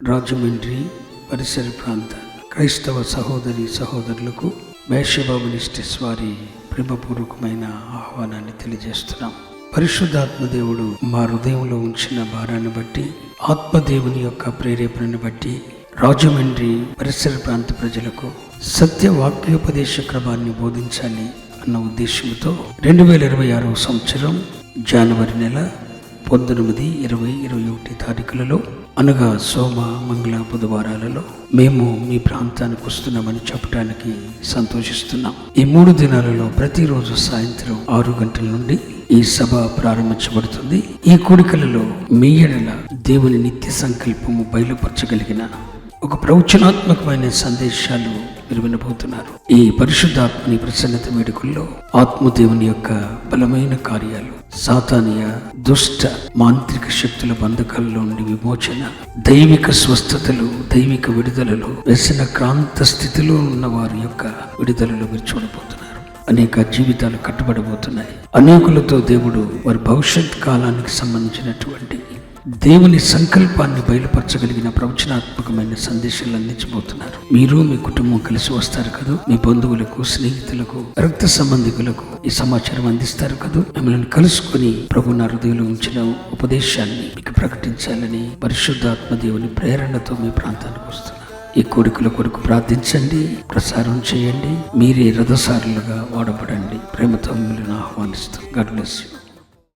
రాజమండ్రి పరిసర ప్రాంత క్రైస్తవ సహోదరి సహోదరులకు మేషబాబునిస్టిస్ వారి ప్రేమపూర్వకమైన ఆహ్వానాన్ని తెలియజేస్తున్నాం. పరిశుద్ధాత్మదేవుడు మా హృదయంలో ఉంచిన భారాన్ని బట్టి ఆత్మదేవుని యొక్క ప్రేరేపణను బట్టి రాజమండ్రి పరిసర ప్రాంత ప్రజలకు సత్య వాక్యోపదేశ క్రమాన్ని బోధించాలి అన్న ఉద్దేశంతో రెండు వేల ఇరవై ఆరవ సంవత్సరం జనవరి నెల పంతొమ్మిది ఇరవై ఇరవై ఒకటి తారీఖులలో అనగా సోమ మంగళ బుధవారాలలో మేము మీ ప్రాంతానికి వస్తున్నామని చెప్పడానికి సంతోషిస్తున్నాం. ఈ మూడు దినాలలో ప్రతిరోజు సాయంత్రం ఆరు గంటల నుండి ఈ సభ ప్రారంభించబడుతుంది. ఈ కోరికలలో మీ ఎడల దేవుని నిత్య సంకల్పము బయలుపరచగలిగిన ఒక ప్రవచనాత్మకమైన సందేశాలు మీరు వినబోతున్నారు ఈ పరిశుద్ధాత్మని ప్రసన్నత వేడుకల్లో ఆత్మదేవుని యొక్క బలమైన కార్యాలు సాతానియ దుష్ట మాంత్రిక శక్తుల బంధకాల్లో నుండి విమోచన దైవిక స్వస్థతలు దైవిక విడుదలలు వ్యసన క్రాంత స్థితిలో ఉన్న వారి యొక్క విడుదలలో మీరు చూడబోతున్నారు. అనేక జీవితాలు కట్టుబడబోతున్నాయి. అనేకులతో దేవుడు వారి భవిష్యత్ కాలానికి సంబంధించినటువంటి దేవుని సంకల్పాన్ని బయలుపరచగలిగిన ప్రవచనాత్మకమైన సందేశాలు అందించబోతున్నారు. మీరు మీ కుటుంబం కలిసి వస్తారు కదా? మీ బంధువులకు స్నేహితులకు రక్త సంబంధికులకు ఈ సమాచారం అందిస్తారు కదా? మిమ్మల్ని కలుసుకొని ప్రభు నా హృదయంలో ఉంచిన ఉపదేశాన్ని మీకు ప్రకటించాలని పరిశుద్ధాత్మ దేవుని ప్రేరణతో మీ ప్రాంతానికి వస్తున్నారు ఈ కోరికల కొరకు ప్రార్థించండి ప్రసారం చేయండి మీరే రథసారులుగా వాడబడండి. ప్రేమతో మిమ్మల్ని ఆహ్వానిస్తాం గాడ్ బ్లెస్ యూ.